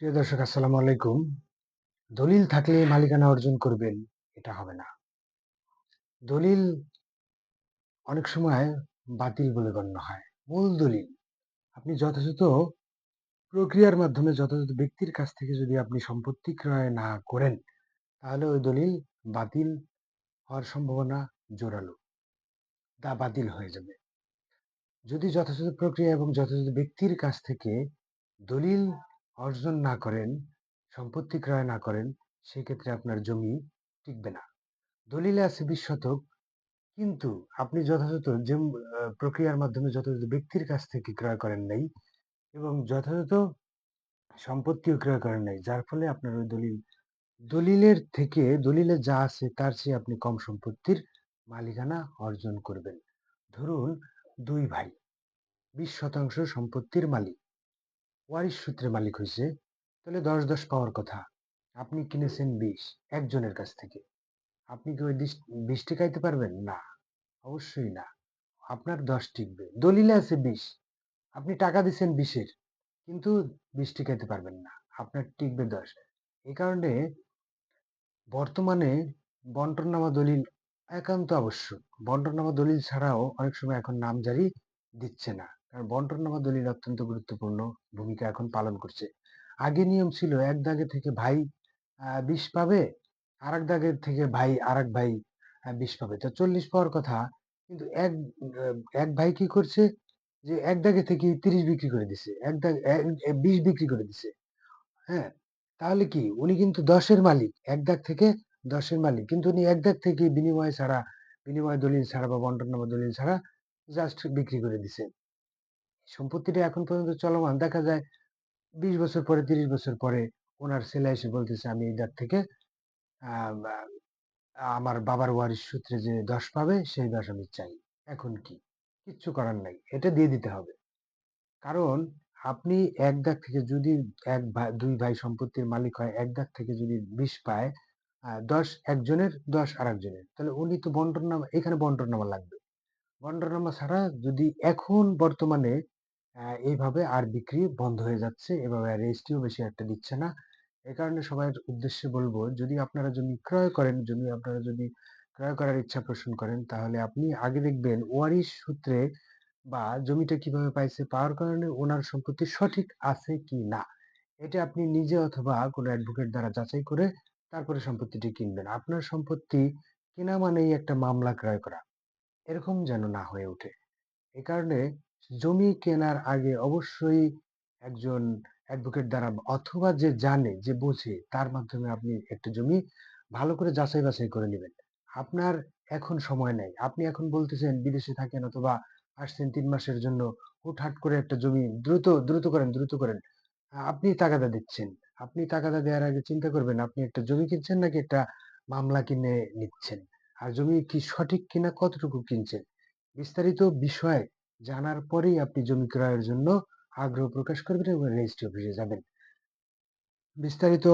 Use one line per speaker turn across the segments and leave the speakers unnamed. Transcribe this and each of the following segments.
প্রিয় দর্শক, আসসালামু আলাইকুম। দলিল থাকলে মালিকানা অর্জন করবেন, এটা হবে না। দলিল অনেক সময় বাতিল বলে গণ্য হয়। মূল দলিল, আপনি যথাযথ প্রক্রিয়ার মাধ্যমে যথাযথ ব্যক্তির কাছ থেকে যদি আপনি সম্পত্তি ক্রয় না করেন, তাহলে ওই দলিল বাতিল হওয়ার সম্ভাবনা জোরালো, তা বাতিল হয়ে যাবে। যদি যথাযথ প্রক্রিয়া এবং যথাযথ ব্যক্তির কাছ থেকে দলিল অর্জন না করেন, সম্পত্তি ক্রয় না করেন, সেক্ষেত্রে আপনার জমি টিকবে না। দলিলে আছে বিশ শতক, কিন্তু আপনি যথাযথ যে প্রক্রিয়ার মাধ্যমে যথাযথ ব্যক্তির কাছ থেকে ক্রয় করেন নাই এবং যথাযথ সম্পত্তিও ক্রয় করেন নাই, যার ফলে আপনার ওই দলিল, দলিলের থেকে, দলিলে যা আছে তার চেয়ে আপনি কম সম্পত্তির মালিকানা অর্জন করবেন। ধরুন, দুই ভাই, বিশ শতাংশ সম্পত্তির মালিক। ওয়ারিশ সূত্রে মালিক হয়েছে তাহলে দশ দশ পাওয়ার কথা। আপনি কিনেছেন বিশ, একজনের কাছ থেকে। আপনি কি ওই বিশ টিকাইতে পারবেন? না, অবশ্যই না। আপনার দশ টিকবে। দলিলে আছে বিশ। আপনি টাকা দিচ্ছেন বিশের, কিন্তু বিশ টিকাইতে পারবেন না। আপনার টিকবে দশ। এই কারণে বর্তমানে বন্টননামা দলিল একান্ত আবশ্যক। বন্টননামা দলিল ছাড়াও অনেক সময় এখন নামজারি দিচ্ছে না। কারণ বন্টননামা দলিল অত্যন্ত গুরুত্বপূর্ণ ভূমিকা এখন পালন করছে। আগে নিয়ম ছিল এক দাগে থেকে ভাই বিশ পাবে আর এক দাগের থেকে ভাই আর এক ভাই বিশ পাবে। তো চল্লিশ পাওয়ার কথা, কিন্তু এক এক ভাই কি করছে যে এক দাগে থেকে তিরিশ বিক্রি করে দিছে, এক দাগ বিশ বিক্রি করে দিছে। হ্যাঁ তাহলে কি উনি কিন্তু দশের মালিক, এক দাগ থেকে দশের মালিক। কিন্তু উনি এক দাগ থেকে বিনিময় ছাড়া, বিনিময় দলিল ছাড়া বা বন্টননামা দলিল ছাড়া জাস্ট বিক্রি করে দিছে। সম্পত্তিটা এখন পর্যন্ত চলমান। দেখা যায় বিশ বছর পরে, তিরিশ বছর পরে ওনার ছেলে এসে বলতেছে, আমি দাগ থেকে আমার বাবার ওয়ারিশ সূত্রে যে দশ পাবে, সেই দশ আমি চাই। এখন কি? কিচ্ছু করার নাই। এটা দিয়ে দিতে হবে। কারণ আপনি এক দাগ থেকে যদি এক ভাই দুই ভাই সম্পত্তির মালিক হয়, এক দাগ থেকে যদি বিশ পায় দশ একজনের, দশ আর একজনের তাহলে উনি তো বন্টননামা, এখানে বন্টননামা লাগবে। বন্টননামা ছাড়া যদি এখন বর্তমানে এইভাবে আর বিক্রি বন্ধ হয়ে যাচ্ছে এভাবে আর রেজিস্ট্রিও বেশি একটা দিচ্ছে না। এ কারণে সবার উদ্দেশ্যে বলব, যদি আপনারা জমি ক্রয় করেন, জমি আপনারা যদি ক্রয় করার ইচ্ছা পোষণ করেন, তাহলে আপনি আগে দেখবেন ওয়ারিশ সূত্রে বা জমিটা কীভাবে পাইছে, পাওয়ার কারণে ওনার সম্পত্তি সঠিক আছে কি না, এটা আপনি নিজে অথবা কোনো অ্যাডভোকেট দ্বারা যাচাই করে তারপরে সম্পত্তিটি কিনবেন। আপনার সম্পত্তি কেনা মানেই একটা মামলা ক্রয় করা, এরকম যেন না হয়ে ওঠে। এ কারণে জমি কেনার আগে অবশ্যই একজন অ্যাডভোকেট দ্বারা অথবা যে জানে, যে বোঝে, তার মাধ্যমে আপনি একটা জমি ভালো করে যাচাই বাছাই করে নেবেন। আপনার এখন সময় নেই। আপনি এখন বলতেছেন বিদেশে থাকেন অথবা আসছেন তিন মাসের জন্য, হুটহাট করে একটা জমি দ্রুত দ্রুত করেন দ্রুত করেন। আপনি তাগাদা দিচ্ছেন। আপনি তাগাদা দেওয়ার আগে চিন্তা করবেন, আপনি একটা জমি কিনছেন নাকি একটা মামলা কিনে নিচ্ছেন? আর জমি কি সঠিক কিনা কতটুকু কিনছেন? বিস্তারিত বিষয় জানার পরেই আপনি জমি ক্রয়ের জন্য আগ্রহ প্রকাশ করবেন এবং রেজিস্ট্রি অফিসে যাবেন। বিস্তারিত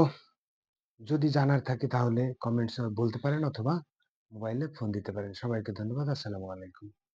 যদি জানার থাকে তাহলে কমেন্টস বলতে পারেন অথবা মোবাইলে ফোন দিতে পারেন। সবাইকে ধন্যবাদ। আসসালামু আলাইকুম।